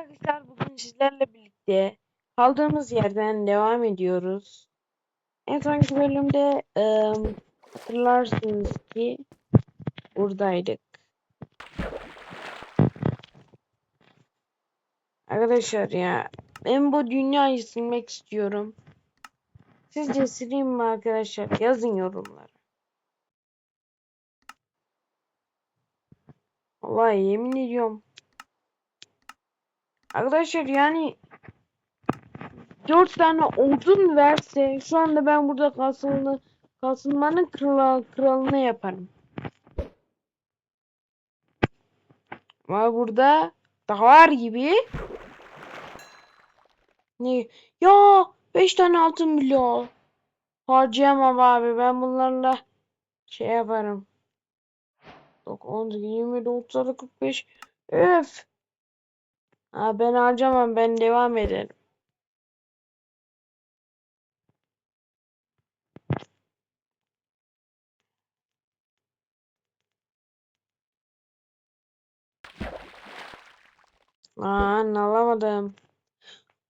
arkadaşlar bugün sizlerle birlikte kaldığımız yerden devam ediyoruz. En sonki bölümde ım, hatırlarsınız ki buradaydık. Arkadaşlar ya ben bu dünyayı silmek istiyorum. Sizce sileyim mi arkadaşlar? Yazın yorumlara. Vallahi yemin ediyorum. Arkadaşlar yani 4 tane odun verse şu anda ben burada kasılını kasılmanın kral, kralını yaparım. Ama burada dağlar gibi ne ya 5 tane altın milyon harcayamam abi ben bunlarla şey yaparım. 18, 27, 36, 45 öf Ha, ben harcamam ben devam ederim. Lan alamadım.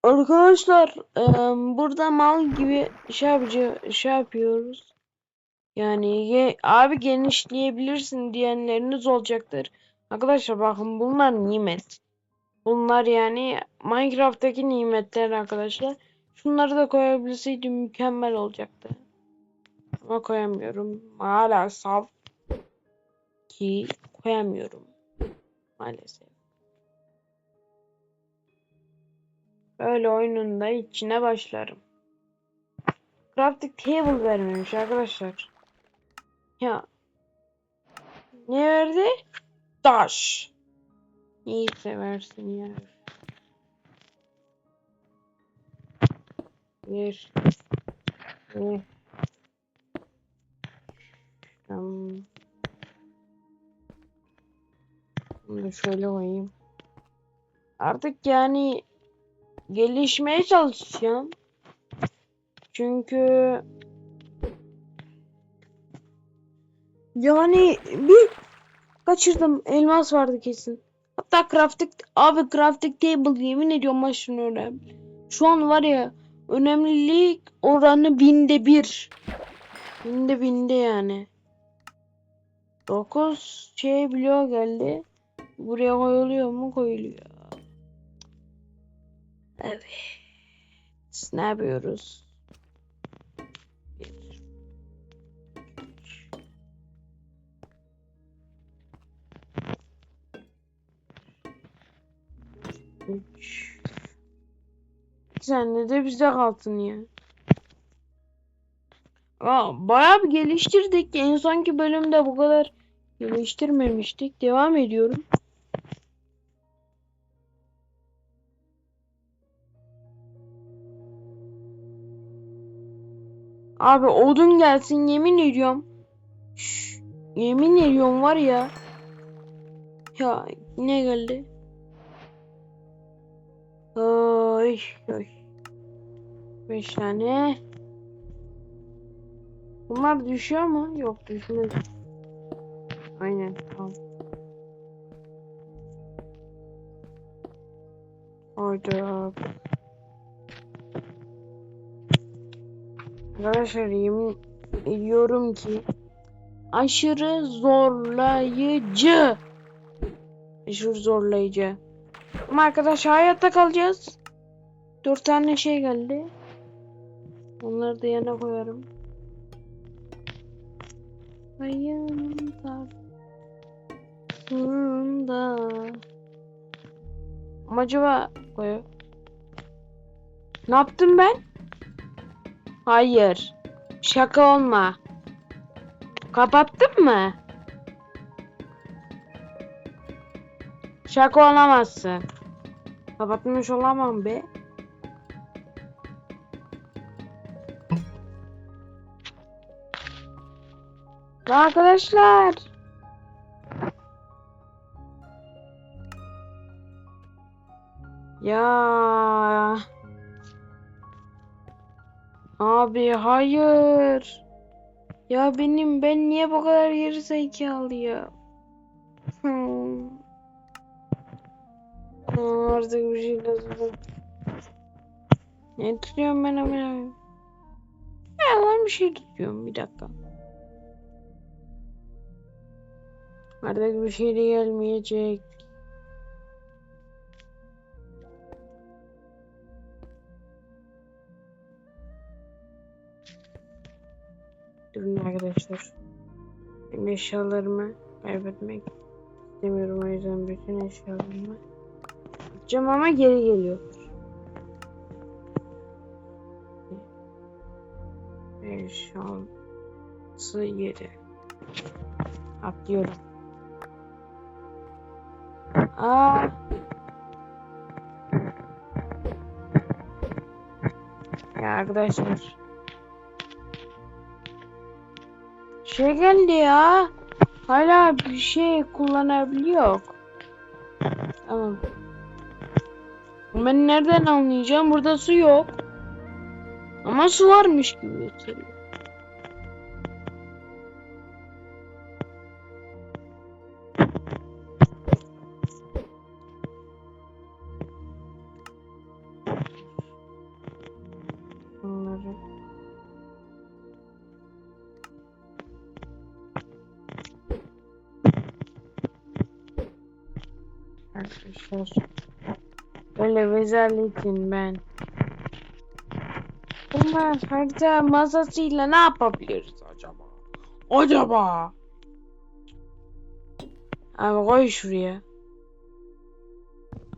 Arkadaşlar em, burada mal gibi şey yapıcı şey yapıyoruz. Yani ye- abi genişleyebilirsin diyenleriniz olacaktır. Arkadaşlar bakın bunlar nimet. Bunlar yani Minecraft'taki nimetler arkadaşlar. Şunları da koyabilseydim mükemmel olacaktı. Ama koyamıyorum. Hala saf ki koyamıyorum. Maalesef. Böyle oyunun da içine başlarım. Crafting table vermemiş arkadaşlar. Ya. Ne verdi? Taş. Neyse versin ya. Bir. Bir. Tamam. Bunu da şöyle koyayım. Artık yani gelişmeye çalışacağım. Çünkü yani bir kaçırdım. Elmas vardı kesin. Hatta crafting abi crafting table yemin ediyorum önemli. Şu an var ya önemlilik oranı binde bir. Binde binde yani. 9 şey biliyor geldi. Buraya koyuluyor mu? Koyuluyor. Evet. Ne yapıyoruz? Üç. Sen de bize kalsın ya. Aa, bayağı bir geliştirdik. En sonki bölümde bu kadar geliştirmemiştik. Devam ediyorum. Abi odun gelsin yemin ediyorum. Şş, yemin ediyorum var ya. Ya ne geldi? Oy oy. Beş tane. Bunlar düşüyor mu? Yok düşmez. Aynen tamam. Hayda. Arkadaşlar yemin ki aşırı zorlayıcı. Aşırı zorlayıcı. Ama arkadaşlar hayatta kalacağız. Dört tane şey geldi. Onları da yana koyarım. Ayın tarzında. Ama acaba koy. Ne yaptım ben? Hayır. Şaka olma. Kapattın mı? Şaka olamazsın. Kapatmış olamam be. Arkadaşlar. Ya. Abi hayır. Ya benim ben niye bu kadar geri zekalı ya? Hmm. Artık bir şey lazım. Ne tutuyorum ben ama? Ya lan bir şey tutuyorum bir dakika. Artık bir şey de gelmeyecek. Durun arkadaşlar. Ben eşyalarımı kaybetmek istemiyorum o yüzden bütün eşyalarımı atacağım ama geri geliyor. 5, 6, 7 Atlıyorum. Aa. Ya arkadaşlar. Şey geldi ya. Hala bir şey kullanabiliyor. Tamam. Ben nereden anlayacağım? Burada su yok. Ama su varmış gibi gösteriyor. Arkadaşlar Böyle vezaletin ben Bunlar harita masasıyla ne yapabiliriz acaba? Acaba? Abi koy şuraya.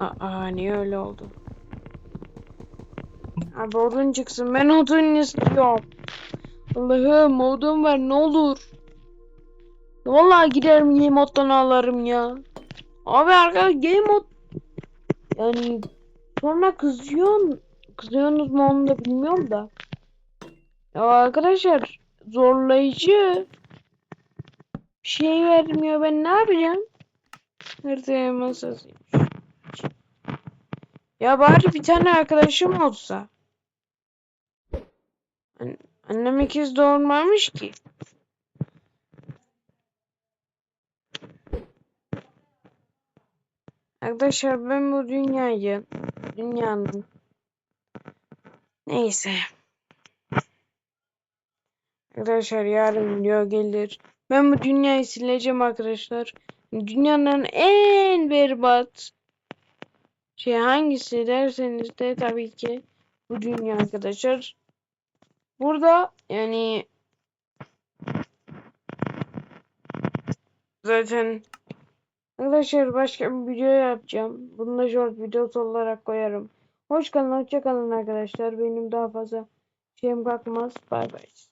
Aa niye öyle oldu? Abi odun çıksın. Ben odun istiyorum. Allah'ım odun ver ne olur. Vallahi giderim game moddan alırım ya. Abi arkadaş game mod yani sonra kızıyorsun kızıyorsunuz mu onu da bilmiyorum da. Ya arkadaşlar zorlayıcı bir şey vermiyor ben ne yapacağım? Nerede masasıymış. Ya bari bir tane arkadaşım olsa. An- Annem ikiz doğurmamış ki. Arkadaşlar ben bu dünyayı dünyanın neyse Arkadaşlar yarın video gelir. Ben bu dünyayı sileceğim arkadaşlar. Dünyanın en berbat şey hangisi derseniz de tabii ki bu dünya arkadaşlar. Burada yani zaten arkadaşlar başka bir video yapacağım. Bunu da short videosu olarak koyarım. Hoş kalın, hoşça kalın arkadaşlar. Benim daha fazla şeyim kalkmaz. Bay bay.